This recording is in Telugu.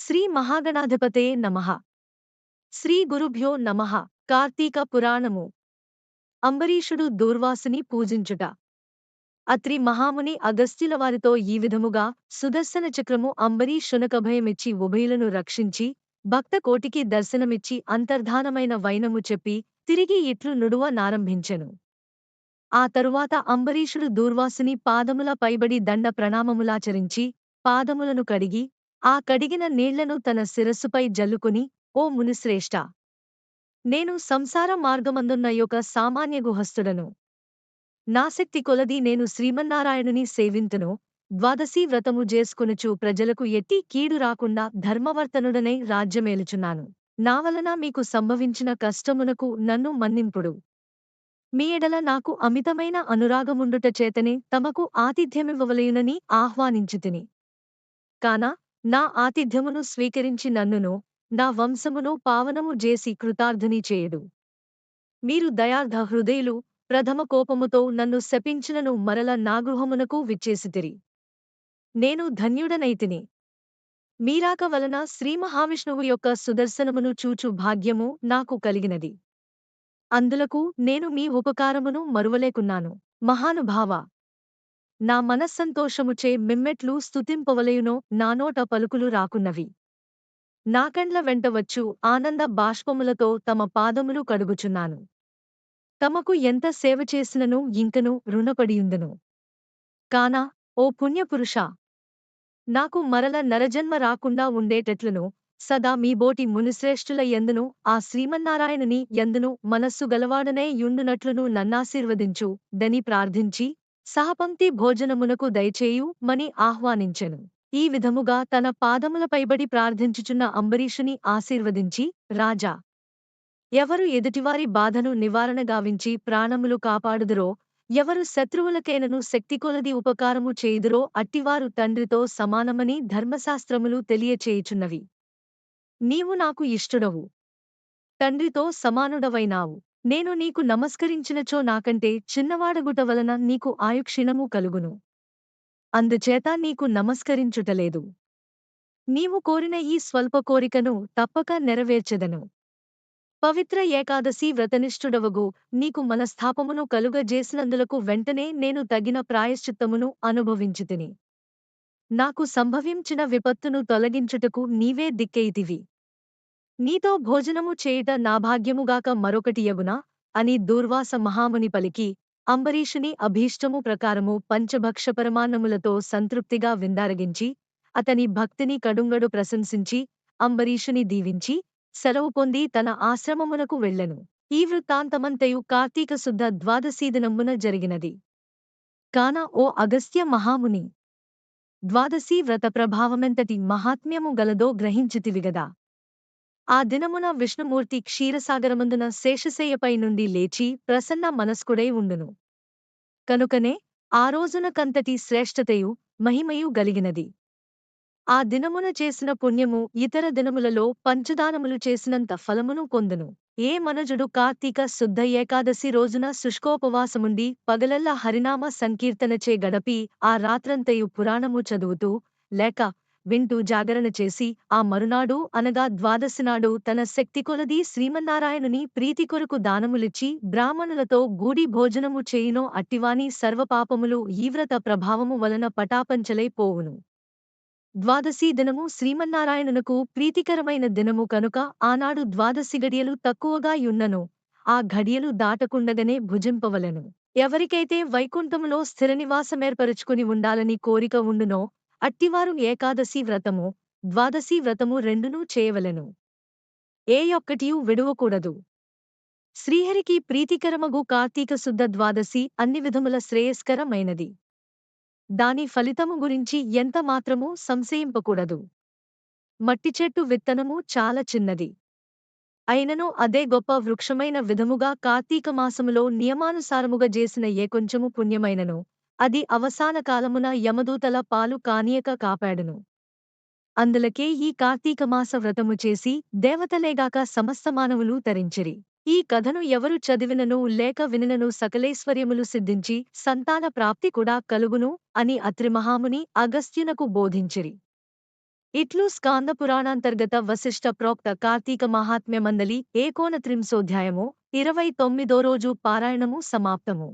శ్రీ మహాగణాధిపతే నమ. శ్రీ గురుభ్యో నమః. కార్తీక పురాణము. అంబరీషుడు దూర్వాసుని పూజించుట. అత్రి మహాముని అగస్త్యుల వారితో ఈ విధముగా సుదర్శన చక్రము అంబరీషునకభయమిచ్చి ఉభయులను రక్షించి భక్త కోటికి దర్శనమిచ్చి అంతర్ధానమైన వైనము చెప్పి తిరిగి ఇట్లు నుడువ నారంభించెను. ఆ తరువాత అంబరీషుడు దూర్వాసుని పాదముల పైబడి దండ ప్రణామములాచరించి పాదములను కడిగి ఆ కడిగిన నీళ్ళను తన శిరస్సుపై జల్లుకుని ఓ మునిశ్రేష్ఠ నేను సంసార మార్గమందున్న యొక్క సామాన్య గుహస్థుడను. నాశక్తి కొలది నేను శ్రీమన్నారాయణుని సేవింతును. ద్వాదశీ వ్రతము చేసుకునుచు ప్రజలకు ఎట్టి కీడు రాకుండా ధర్మవర్తనుడనై రాజ్యమేలుచున్నాను. నా వలన మీకు సంభవించిన కష్టమునకు నన్ను మన్నింపుడు. మీ ఎడల నాకు అమితమైన అనురాగముండుట చేతనే తమకు ఆతిథ్యమివ్వవలయునని ఆహ్వానించితిని. కాన నా ఆతిథ్యమును స్వీకరించి నన్నును నా వంశమును పావనము చేసి కృతార్థని చేయుడు. మీరు దయార్ధ హృదయులు ప్రథమ కోపముతో నన్ను శపించినను మరల నా గృహమునకు విచ్చేసితిరి. నేను ధన్యుడనైతిని. మీరాక వలన శ్రీమహావిష్ణువు యొక్క సుదర్శనమును చూచు భాగ్యము నాకు కలిగినది. అందులకు నేను మీ ఉపకారమును మరువలేకున్నాను. మహానుభావ! నా మనస్సంతోషముచే మిమ్మెట్లు స్తుతింపవలయునో నానోట పలుకులు రాకున్నవి. నాకండ్ల వెంట వచ్చు ఆనంద బాష్పములతో తమ పాదములు కడుగుచున్నాను. తమకు ఎంత సేవ చేసినను ఇంకను రుణపడియుందును. కాన ఓ పుణ్యపురుషా! నాకు మరల నరజన్మ రాకుండా ఉండేటట్లును సదా మీ బోటి మునిశ్రేష్ఠుల ఎందును ఆ శ్రీమన్నారాయణుని ఎందును మనస్సు గలవాడనే యుండునట్లును నన్నాశీర్వదించు దని ప్రార్థించి సహపంక్తి భోజనమునకు దయచేయు మని ఆహ్వానించెను. ఈ విధముగా తన పాదములపైబడి ప్రార్థించుచున్న అంబరీషుని ఆశీర్వదించి రాజా! ఎవరు ఎదుటివారి బాధను నివారణ గావించి ప్రాణములు కాపాడుదురో ఎవరు శత్రువులకైనను శక్తికొలది ఉపకారము చేయుదురో అట్టివారు తండ్రితో సమానమని ధర్మశాస్త్రములు తెలియచేయుచున్నవి. నీవు నాకు ఇష్టుడవు. తండ్రితో సమానుడవైనావు. నేను నీకు నమస్కరించినచో నాకంటే చిన్నవాడగుట వలన నీకు ఆయుక్షీణము కలుగును. అందుచేత నీకు నమస్కరించుటలేదు. నీవు కోరిన ఈ స్వల్ప కోరికను తప్పక నెరవేర్చెదను. పవిత్ర ఏకాదశి వ్రతనిష్ఠుడవగు నీకు మనస్థాపమును కలుగజేసినందులకు వెంటనే నేను తగిన ప్రాయశ్చిత్తమును అనుభవించితిని. నాకు సంభవించిన విపత్తును తొలగించుటకు నీవే దిక్కైతివి నీతో భోజనము చేయుట నా భాగ్యముగాక మరొకటి యగునా? అని దూర్వాస మహాముని పలికి అంబరీషుని అభీష్టము ప్రకారము పంచభక్ష పరమాన్నములతో సంతృప్తిగా విందారగించి అతని భక్తిని కడుంగడు ప్రశంసించి అంబరీషుని దీవించి సెలవు పొంది తన ఆశ్రమమునకు వెళ్ళెను. ఈ వృత్తాంతమంతయు కార్తీక శుద్ధ ద్వాదశీదినమున జరిగినది. కాన ఓ అగస్త్య మహాముని ద్వాదశీ వ్రత ప్రభావమెంతటి మహాత్మ్యము గలదో గ్రహించితివిగదా ఆ దినమున విష్ణుమూర్తి క్షీరసాగరమందున శేషశయ్యపై నుండి లేచి ప్రసన్న మనస్కుడై ఉండును. కనుకనే ఆ రోజున కంతటి శ్రేష్ఠతయు మహిమయు గలిగినది. ఆ దినమున చేసిన పుణ్యము ఇతర దినములలో పంచదానములు చేసినంత ఫలమును పొందును ఏ మనుజుడు కార్తీక శుద్ధ ఏకాదశి రోజున శుష్కోపవాసముండి పగలల్లా హరినామ సంకీర్తనచే గడపి ఆ రాత్రంతయు పురాణము చదువుతూ లేక వింటూ జాగరణ చేసి ఆ మరునాడు అనగా ద్వాదశినాడు తన శక్తి కొలది శ్రీమన్నారాయణుని ప్రీతి కొరకు దానములిచ్చి బ్రాహ్మణులతో గూడి భోజనము చేయునో అట్టివాని సర్వపాపములు ఈవ్రత ప్రభావము వలన పటాపంచలై పోవును. ద్వాదశి దినము శ్రీమన్నారాయణునకు ప్రీతికరమైన దినము కనుక ఆనాడు ద్వాదశి గడియలు తక్కువగా యున్నను. ఆ ఘడియలు దాటకుండగనే భుజింపవలెను. ఎవరికైతే వైకుంఠములో స్థిరనివాసమేర్పరుచుకుని ఉండాలని కోరిక ఉండునో అట్టివారు ఏకాదశి వ్రతము ద్వాదశి వ్రతము రెండునూ చేయవలెను. ఏ యొక్కటియూ విడువకూడదు. శ్రీహరికి ప్రీతికరమగు కార్తీక శుద్ధ ద్వాదశి అన్ని విధముల శ్రేయస్కరమైనది. దాని ఫలితము గురించి ఎంత మాత్రమూ సంశయింపకూడదు. మట్టి చెట్టు విత్తనము చాలా చిన్నది. అయినను అదే గొప్ప వృక్షమైన విధముగా కార్తీక మాసములో నియమానుసారముగా చేసిన ఏ కొంచెము పుణ్యమైనను. అది అవసాన కాలమున యమదూతల పాలు కానియక కాపాడును. అందులకే ఈ కార్తీక మాస వ్రతము చేసి దేవతలేగాక సమస్త మానవులు తరించిరి. ఈ కథను ఎవరు చదివినను లేక విననను సకలేశ్వర్యములు సిద్ధించి సంతాన ప్రాప్తి కూడా కలుగును అని అత్రిమహాముని అగస్త్యునకు బోధించిరి. ఇట్లు స్కాంద పురాణాంతర్గత వశిష్ట ప్రోక్త కార్తీక మహాత్మ్య మందలి ఏకోనత్రింశోధ్యాయము ఇరవై తొమ్మిదో రోజు పారాయణము సమాప్తము.